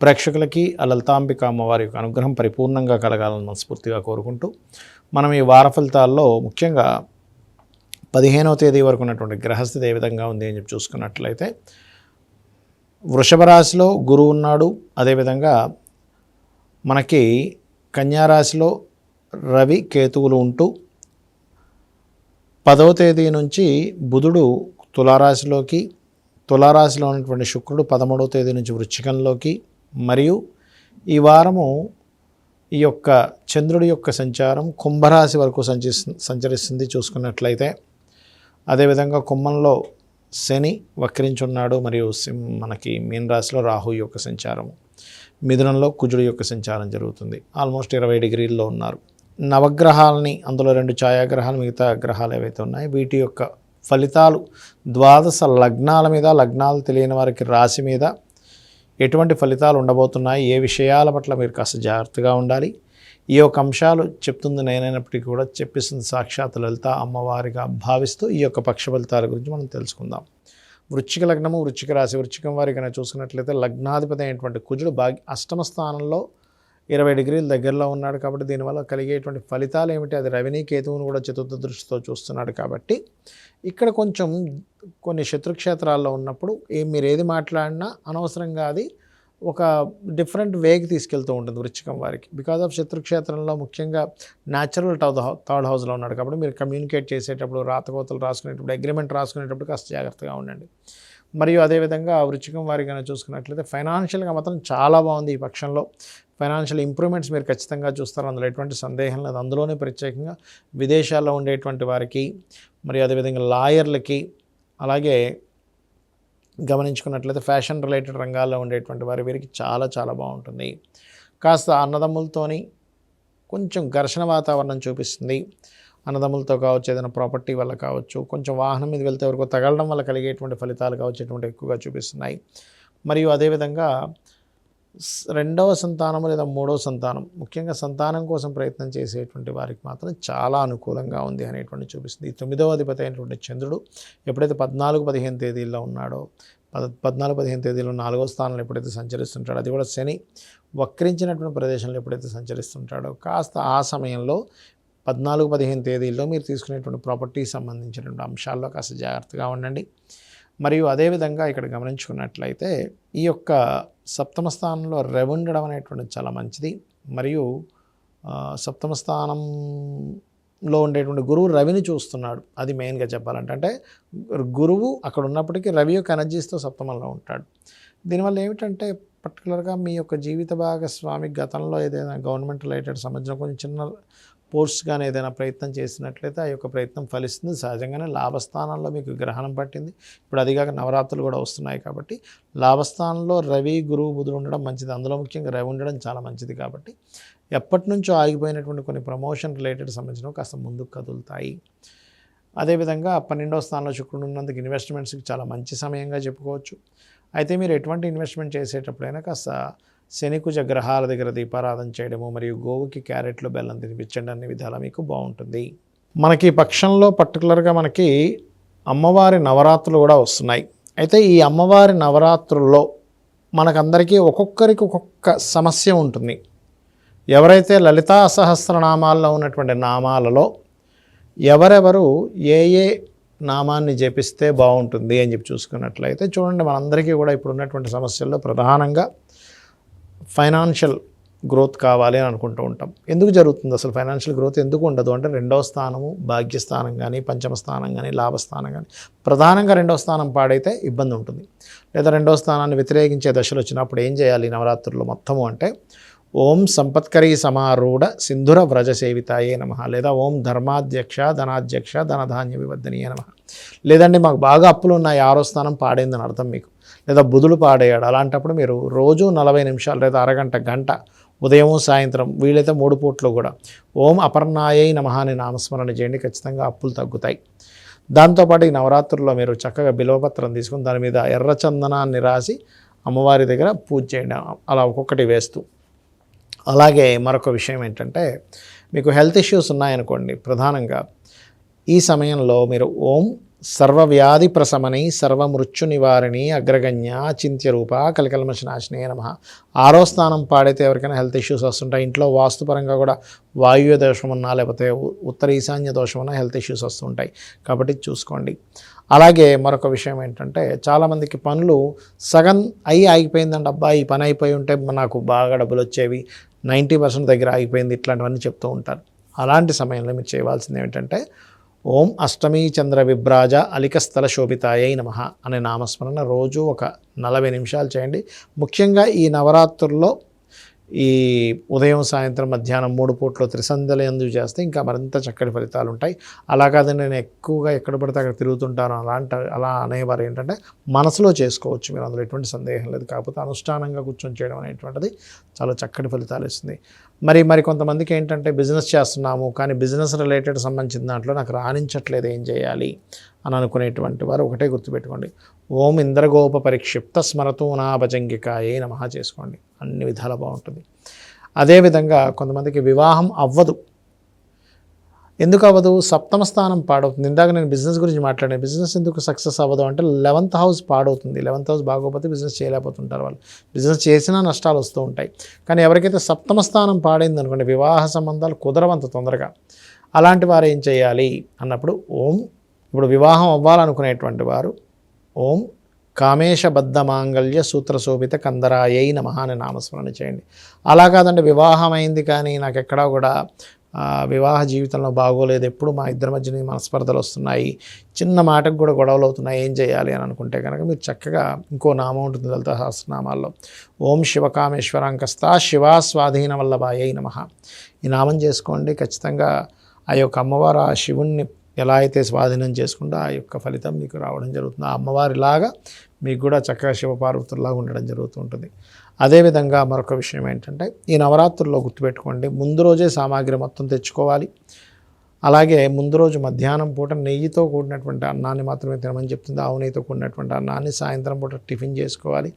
ప్రేక్షకులకి ఆ లలితాంబిక అమ్మవారి యొక్క అనుగ్రహం పరిపూర్ణంగా కలగాలని మనస్ఫూర్తిగా కోరుకుంటూ మనం ఈ వార ఫలితాల్లో ముఖ్యంగా పదిహేనవ తేదీ వరకు ఉన్నటువంటి గ్రహస్థితి ఏ విధంగా ఉంది అని చెప్పి చూసుకున్నట్లయితే వృషభ రాశిలో గురువు ఉన్నాడు. అదేవిధంగా మనకి కన్యారాశిలో రవి కేతువులు ఉంటూ పదవ తేదీ నుంచి బుధుడు తులారాశిలోకి తులారాశిలో ఉన్నటువంటి శుక్రుడు పదమూడవ తేదీ నుంచి వృశ్చికంలోకి మరియు ఈ వారము ఈ యొక్క చంద్రుడి యొక్క సంచారం కుంభరాశి వరకు సంచి సంచరిస్తుంది చూసుకున్నట్లయితే. అదేవిధంగా కుంభంలో శని వక్రించున్నాడు మరియు మనకి మీన రాశిలో రాహు యొక్క సంచారము. మిథునంలో కుజుడు యొక్క సంచారం జరుగుతుంది. ఆల్మోస్ట్ ఇరవై డిగ్రీల్లో ఉన్నారు. నవగ్రహాలని అందులో రెండు ఛాయాగ్రహాలు మిగతా గ్రహాలు ఏవైతే ఉన్నాయో వీటి యొక్క ఫలితాలు ద్వాదశ లగ్నాల మీద లగ్నాలు తెలియని వారికి రాశి మీద ఎటువంటి ఫలితాలు ఉండబోతున్నాయి? ఏ విషయాల పట్ల మీరు కాస్త జాగ్రత్తగా ఉండాలి? ఈ యొక్క అంశాలు చెప్తుంది నేనైనప్పటికీ కూడా చెప్పిస్తుంది సాక్షాత్ లలిత అమ్మవారిగా భావిస్తూ ఈ యొక్క పక్ష ఫలితాల గురించి మనం తెలుసుకుందాం. వృచ్చిక లగ్నము వృచ్చిక రాశి వృచ్చికం వారి కనుక చూసుకున్నట్లయితే లగ్నాధిపతి అయినటువంటి కుజుడు భాగ్య అష్టమ స్థానంలో ఇరవై డిగ్రీల దగ్గరలో ఉన్నాడు కాబట్టి దీనివల్ల కలిగేటువంటి ఫలితాలు ఏమిటి? అది రవిని కేతువును కూడా చతుర్థ దృష్టితో చూస్తున్నాడు కాబట్టి ఇక్కడ కొంచెం కొన్ని శత్రుక్షేత్రాల్లో ఉన్నప్పుడు ఏ మీరు ఏది మాట్లాడినా అనవసరంగా అది ఒక డిఫరెంట్ వేకి తీసుకెళ్తూ ఉంటుంది వృచ్చికం వారికి. బికాజ్ ఆఫ్ శత్రుక్షేత్రంలో ముఖ్యంగా న్యాచురల్ టౌ థర్డ్ హౌస్లో ఉన్నాడు కాబట్టి మీరు కమ్యూనికేట్ చేసేటప్పుడు రాతకోతలు రాసుకునేటప్పుడు అగ్రిమెంట్ రాసుకునేటప్పుడు కాస్త జాగ్రత్తగా ఉండండి. మరియు అదేవిధంగా వృచ్చికం వారి కనుక చూసుకున్నట్లయితే ఫైనాన్షియల్గా మాత్రం చాలా బాగుంది ఈ పక్షంలో. ఫైనాన్షియల్ ఇంప్రూవ్మెంట్స్ మీరు ఖచ్చితంగా చూస్తారు. అందులో ఎటువంటి సందేహం లేదు. అందులోనే ప్రత్యేకంగా విదేశాల్లో ఉండేటువంటి వారికి మరియు అదేవిధంగా లాయర్లకి అలాగే గమనించుకున్నట్లయితే ఫ్యాషన్ రిలేటెడ్ రంగాల్లో ఉండేటువంటి వారి వీరికి చాలా చాలా బాగుంటుంది. కాస్త అన్నదమ్ములతోని కొంచెం ఘర్షణ వాతావరణం చూపిస్తుంది. అన్నదమ్ములతో కావచ్చు ఏదైనా ప్రాపర్టీ వల్ల కావచ్చు కొంచెం వాహనం మీద వెళ్తే వరకు తగలడం వల్ల కలిగేటువంటి ఫలితాలు కావచ్చు ఇటువంటి ఎక్కువగా చూపిస్తున్నాయి. మరియు అదేవిధంగా రెండవ సంతానం లేదా మూడవ సంతానం ముఖ్యంగా సంతానం కోసం ప్రయత్నం చేసేటువంటి వారికి మాత్రం చాలా అనుకూలంగా ఉంది అనేటువంటి చూపిస్తుంది. తొమ్మిదవ అధిపతి అయినటువంటి చంద్రుడు ఎప్పుడైతే పద్నాలుగు పదిహేను తేదీల్లో ఉన్నాడో పద పద్నాలుగు పదిహేను తేదీలో నాలుగో స్థానంలో ఎప్పుడైతే సంచరిస్తుంటాడో అది కూడా శని వక్రించినటువంటి ప్రదేశంలో ఎప్పుడైతే సంచరిస్తుంటాడో కాస్త ఆ సమయంలో పద్నాలుగు పదిహేను తేదీల్లో మీరు తీసుకునేటువంటి ప్రాపర్టీకి సంబంధించినటువంటి అంశాల్లో కాస్త జాగ్రత్తగా ఉండండి. మరియు అదేవిధంగా ఇక్కడ గమనించుకున్నట్లయితే ఈ యొక్క సప్తమ స్థానంలో రెవ్ ఉండడం అనేటువంటిది చాలా మంచిది. మరియు సప్తమ స్థానంలో ఉండేటువంటి గురువు రవిని చూస్తున్నాడు. అది మెయిన్గా చెప్పాలంటే అంటే గురువు అక్కడ ఉన్నప్పటికీ రవి యొక్క ఎనర్జీస్తో సప్తమంలో ఉంటాడు. దీనివల్ల ఏమిటంటే పర్టికులర్గా మీ యొక్క జీవిత భాగస్వామి గతంలో ఏదైనా గవర్నమెంట్ రిలేటెడ్ సంబంధించిన కొంచెం చిన్న పోస్ట్ ఏదైనా ప్రయత్నం చేసినట్లయితే ఆ యొక్క ప్రయత్నం ఫలిస్తుంది. సహజంగానే లాభస్థానంలో మీకు గ్రహణం పట్టింది. ఇప్పుడు అదిగాక నవరాత్రులు కూడా వస్తున్నాయి కాబట్టి లాభస్థానంలో రవి గురువు బుధుడు ఉండడం మంచిది. అందులో ముఖ్యంగా రవి ఉండడం చాలా మంచిది కాబట్టి ఎప్పటి నుంచో ఆగిపోయినటువంటి కొన్ని ప్రమోషన్ రిలేటెడ్ సంబంధించినవి కాస్త ముందుకు కదులుతాయి. అదేవిధంగా పన్నెండవ స్థానంలో శుక్రుడు ఉన్నందుకు ఇన్వెస్ట్మెంట్స్కి చాలా మంచి సమయంగా చెప్పుకోవచ్చు. అయితే మీరు ఎటువంటి ఇన్వెస్ట్మెంట్ చేసేటప్పుడైనా కాస్త శనికుజ గ్రహాల దగ్గర దీపారాధన చేయడము మరియు గోవుకి క్యారెట్లు బెల్లం తినిపించండి అన్ని విధాలా మీకు బాగుంటుంది. మనకి ఈ పక్షంలో పర్టికులర్గా మనకి అమ్మవారి నవరాత్రులు కూడా వస్తున్నాయి. అయితే ఈ అమ్మవారి నవరాత్రుల్లో మనకందరికీ ఒక్కొక్కరికి ఒక్కొక్క సమస్య ఉంటుంది. ఎవరైతే లలితా సహస్రనామాల్లో ఉన్నటువంటి నామాలలో ఎవరెవరు ఏ ఏ నామాన్ని జపిస్తే బాగుంటుంది అని చెప్పి చూసుకున్నట్లయితే చూడండి మనందరికీ కూడా ఇప్పుడు ఉన్నటువంటి సమస్యల్లో ప్రధానంగా ఫైనాన్షియల్ గ్రోత్ కావాలి అని అనుకుంటూ ఉంటాం. ఎందుకు జరుగుతుంది అసలు ఫైనాన్షియల్ గ్రోత్ ఎందుకు ఉండదు? అంటే రెండవ స్థానము భాగ్యస్థానం కానీ పంచమ స్థానం కానీ లాభస్థానం కానీ ప్రధానంగా రెండవ స్థానం పాడైతే ఇబ్బంది ఉంటుంది. లేదా రెండవ స్థానాన్ని వ్యతిరేకించే దశలు వచ్చినప్పుడు ఏం చేయాలి నవరాత్రుల్లో మొత్తము అంటే ఓం సంపత్కరీ సమారూఢ సింధుర వ్రజ సేవితాయే నమ. లేదా ఓం ధర్మాధ్యక్ష ధనాధ్యక్ష ధనధాన్య వివర్ధనీయ నమ. లేదండి మాకు బాగా అప్పులు ఉన్నాయి ఆరో స్థానం పాడైందని అర్థం మీకు. లేదా బుధులు పాడేయాడు అలాంటప్పుడు మీరు రోజు నలభై నిమిషాలు లేదా అరగంట గంట ఉదయం సాయంత్రం వీలైతే మూడు పూట్లు కూడా ఓం అపర్ణాయై నమః అని నామస్మరణ చేయండి. ఖచ్చితంగా అప్పులు తగ్గుతాయి. దాంతోపాటు ఈ నవరాత్రుల్లో మీరు చక్కగా బిల్వపత్రం తీసుకుని దాని మీద ఎర్ర చందనాన్ని రాసి అమ్మవారి దగ్గర పూజ చేయండి. అలా ఒక్కొక్కటి వేస్తూ. అలాగే మరొక విషయం ఏంటంటే మీకు హెల్త్ ఇష్యూస్ ఉన్నాయనుకోండి ప్రధానంగా ఈ సమయంలో మీరు ఓం సర్వవ్యాధి ప్రశమని సర్వమృత్యు నివారిణి అగ్రగణ్య చింత్య రూప కలికల్మశనాశినే నమ. ఆరో స్థానం పాడైతే ఎవరికైనా హెల్త్ ఇష్యూస్ వస్తుంటాయి. ఇంట్లో వాస్తుపరంగా కూడా వాయువ్య దోషం ఉన్నా లేకపోతే ఉత్తర ఈశాన్య దోషం ఉన్నా హెల్త్ ఇష్యూస్ వస్తుంటాయి. కాబట్టి చూసుకోండి. అలాగే మరొక విషయం ఏంటంటే చాలామందికి పనులు సగం అయి ఆగిపోయిందండి. అబ్బా ఈ పని అయిపోయి ఉంటే నాకు బాగా డబ్బులు వచ్చేవి. నైంటీ పర్సెంట్ దగ్గర ఆగిపోయింది. ఇట్లాంటివన్నీ చెప్తూ ఉంటారు. అలాంటి సమయంలో మీరు చేయవలసింది ఏమిటంటే ఓం అష్టమీ చంద్ర విభ్రాజ అలికస్థల శోభితాయై నమ అనే నామస్మరణ రోజు ఒక నలభై నిమిషాలు చేయండి. ముఖ్యంగా ఈ నవరాత్రుల్లో ఈ ఉదయం సాయంత్రం మధ్యాహ్నం మూడు పూట్లు త్రిసంధ్యలు ఎందుకు చేస్తే ఇంకా మరింత చక్కటి ఫలితాలు ఉంటాయి. అలా కాదు నేను ఎక్కువగా ఎక్కడ పడితే అక్కడ తిరుగుతుంటాను. అలాంటి అలా అనేవారు ఏంటంటే మనసులో చేసుకోవచ్చు. మీరు అందులో ఎటువంటి సందేహం లేదు. కాకపోతే అనుష్ఠానంగా కూర్చొని చేయడం అనేటువంటిది చాలా చక్కటి ఫలితాలు ఇస్తుంది. మరి మరి కొంతమందికి ఏంటంటే బిజినెస్ చేస్తున్నాము కానీ బిజినెస్ రిలేటెడ్ సంబంధించిన దాంట్లో నాకు రాణించట్లేదు. ఏం చేయాలి? అని అనుకునేటువంటి వారు ఒకటే గుర్తుపెట్టుకోండి. ఓం ఇంద్రగోప పరిక్షిప్త స్మరతూ నా భజంగికాయే నమః చేసుకోండి. అన్ని విధాలా బాగుంటుంది. అదేవిధంగా కొంతమందికి వివాహం అవ్వదు. ఎందుకు అవ్వదు? సప్తమ స్థానం పాడవుతుంది. ఇందాక నేను బిజినెస్ గురించి మాట్లాడాను బిజినెస్ ఎందుకు సక్సెస్ అవ్వదు అంటే లెవెంత్ హౌస్ పాడవుతుంది. లెవెంత్ హౌస్ బాగోకపోతే బిజినెస్ చేయలేకపోతుంటారు వాళ్ళు. బిజినెస్ చేసినా నష్టాలు వస్తూ ఉంటాయి. కానీ ఎవరికైతే సప్తమ స్థానం పాడైంది అనుకోండి వివాహ సంబంధాలు కుదరవంత తొందరగా. అలాంటి వారు ఏం చేయాలి? అన్నప్పుడు ఓం ఇప్పుడు వివాహం అవ్వాలనుకునేటువంటి వారు ఓం కామేశబద్ధ మాంగళ్య సూత్రశోభిత కందరాయై నమః అని నామస్మరణ చేయండి. అలా కాదండి వివాహం అయింది కానీ నాకు ఎక్కడా కూడా వివాహ జీవితంలో బాగోలేదు. ఎప్పుడు మా ఇద్దరి మధ్యన మనస్పర్ధలు వస్తున్నాయి. చిన్న మాటకు కూడా గొడవలు అవుతున్నాయి. ఏం చేయాలి అని అనుకుంటే కనుక మీరు చక్కగా ఇంకో నామం ఉంటుంది లలిత సహస్రనామాల్లో. ఓం శివకామేశ్వరాంకస్త శివా స్వాధీన వల్లభాయై నమ. ఈ నామం చేసుకోండి. ఖచ్చితంగా ఆ యొక్క అమ్మవారు ఆ శివుణ్ణి ఎలా అయితే స్వాధీనం చేసుకుంటే ఆ యొక్క ఫలితం మీకు రావడం జరుగుతుంది. ఆ అమ్మవారిలాగా మీకు కూడా చక్కగా శివపార్వతుల్లాగా ఉండడం జరుగుతుంటుంది అదేవిధంగా మరొక విషయం ఏంటంటే ఈ నవరాత్రుల్లో గుర్తుపెట్టుకోండి. ముందు రోజే సామాగ్రి మొత్తం తెచ్చుకోవాలి. అలాగే ముందు రోజు మధ్యాహ్నం పూట నెయ్యితో కూడినటువంటి అన్నాన్ని మాత్రమే తినమని చెప్తుంది. ఆవు నెయ్యితో కూడినటువంటి అన్నాన్ని సాయంత్రం పూట టిఫిన్ చేసుకోవాలి.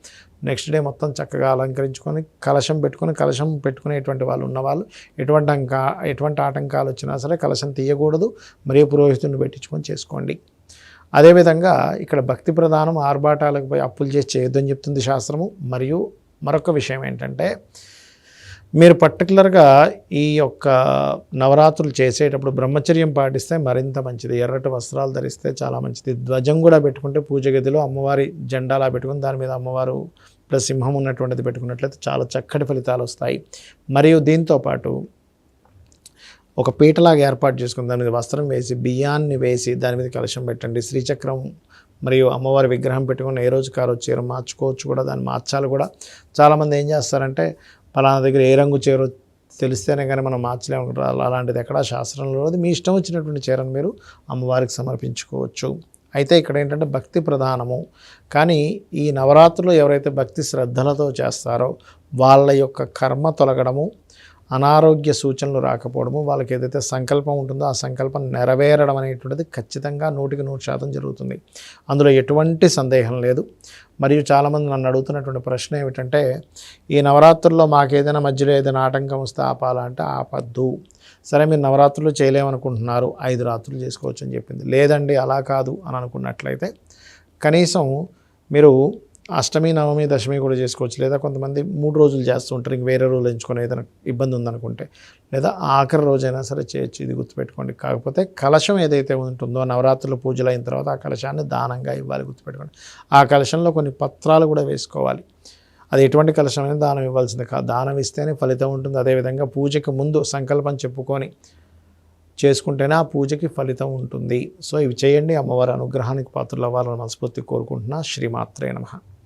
నెక్స్ట్ డే మొత్తం చక్కగా అలంకరించుకొని కలశం పెట్టుకొని కలశం పెట్టుకునేటువంటి వాళ్ళు ఉన్నవాళ్ళు. ఎటువంటి అంకా ఎటువంటి ఆటంకాలు వచ్చినా సరే కలశం తీయకూడదు. మరియు పురోహితుడిని పెట్టించుకొని చేసుకోండి. అదేవిధంగా ఇక్కడ భక్తి ప్రధానం ఆర్భాటాలకు పోయి అప్పులు చేసి చేయొద్దని చెప్తుంది శాస్త్రము. మరియు మరొక విషయం ఏంటంటే మీరు పర్టికులర్గా ఈ యొక్క నవరాత్రులు చేసేటప్పుడు బ్రహ్మచర్యం పాటిస్తే మరింత మంచిది. ఎర్రటి వస్త్రాలు ధరిస్తే చాలా మంచిది. ధ్వజం కూడా పెట్టుకుంటే పూజ గదిలో అమ్మవారి జెండాలా పెట్టుకుని దాని మీద అమ్మవారు ప్లస్ సింహం ఉన్నటువంటిది పెట్టుకున్నట్లయితే చాలా చక్కటి ఫలితాలు వస్తాయి. మరియు దీంతో పాటు ఒక పీటలాగా ఏర్పాటు చేసుకుని దాని మీద వస్త్రం వేసి బియ్యాన్ని వేసి దాని మీద కలశం పెట్టండి. శ్రీచక్రం మరియు అమ్మవారి విగ్రహం పెట్టుకుని ఏ రోజు కారు చీర మార్చుకోవచ్చు కూడా దాన్ని మార్చాలి కూడా. చాలామంది ఏం చేస్తారంటే పలానా దగ్గర ఏ రంగు చీర తెలిస్తేనే కానీ మనం మార్చలేము అలాంటిది ఎక్కడా శాస్త్రంలో లేదు. మీ ఇష్టం వచ్చినటువంటి చీరను మీరు అమ్మవారికి సమర్పించుకోవచ్చు. అయితే ఇక్కడ ఏంటంటే భక్తి ప్రధానము. కానీ ఈ నవరాత్రులు ఎవరైతే భక్తి శ్రద్ధలతో చేస్తారో వాళ్ళ యొక్క కర్మ తొలగడము అనారోగ్య సూచనలు రాకపోవడము వాళ్ళకి ఏదైతే సంకల్పం ఉంటుందో ఆ సంకల్పం నెరవేరడం అనేటువంటిది ఖచ్చితంగా నూటికి నూరు శాతం జరుగుతుంది. అందులో ఎటువంటి సందేహం లేదు. మరియు చాలామంది నన్ను అడుగుతున్నటువంటి ప్రశ్న ఏమిటంటే ఈ నవరాత్రుల్లో మాకు ఏదైనా మధ్యలో ఏదైనా ఆటంకం వస్తే ఆపాలా అంటే ఆపద్దు. సరే మీరు నవరాత్రులు చేయలేమనుకుంటున్నారు ఐదు రాత్రులు చేసుకోవచ్చు అని చెప్పింది. లేదండి అలా కాదు అని అనుకున్నట్లయితే కనీసం మీరు అష్టమి నవమి దశమి కూడా చేసుకోవచ్చు. లేదా కొంతమంది మూడు రోజులు చేస్తూ ఉంటారు. ఇంక వేరే రోజులు ఎంచుకొని ఏదైనా ఇబ్బంది ఉందనుకుంటే. లేదా ఆఖరి రోజైనా సరే చేయొచ్చు. ఇది గుర్తుపెట్టుకోండి. కాకపోతే కలశం ఏదైతే ఉంటుందో నవరాత్రులు పూజలు అయిన తర్వాత ఆ కలశాన్ని దానంగా ఇవ్వాలి గుర్తుపెట్టుకోండి. ఆ కలశంలో కొన్ని పత్రాలు కూడా వేసుకోవాలి. అది ఎటువంటి కలశమైనా దానం ఇవ్వాల్సింది కాదు దానం ఇస్తేనే ఫలితం ఉంటుంది. అదేవిధంగా పూజకి ముందు సంకల్పం చెప్పుకొని చేసుకుంటేనే ఆ పూజకి ఫలితం ఉంటుంది. సో ఇవి చేయండి. అమ్మవారి అనుగ్రహానికి పాత్రలు అవ్వాలని మనస్ఫూర్తి కోరుకుంటున్నా. శ్రీమాత్రే నమః.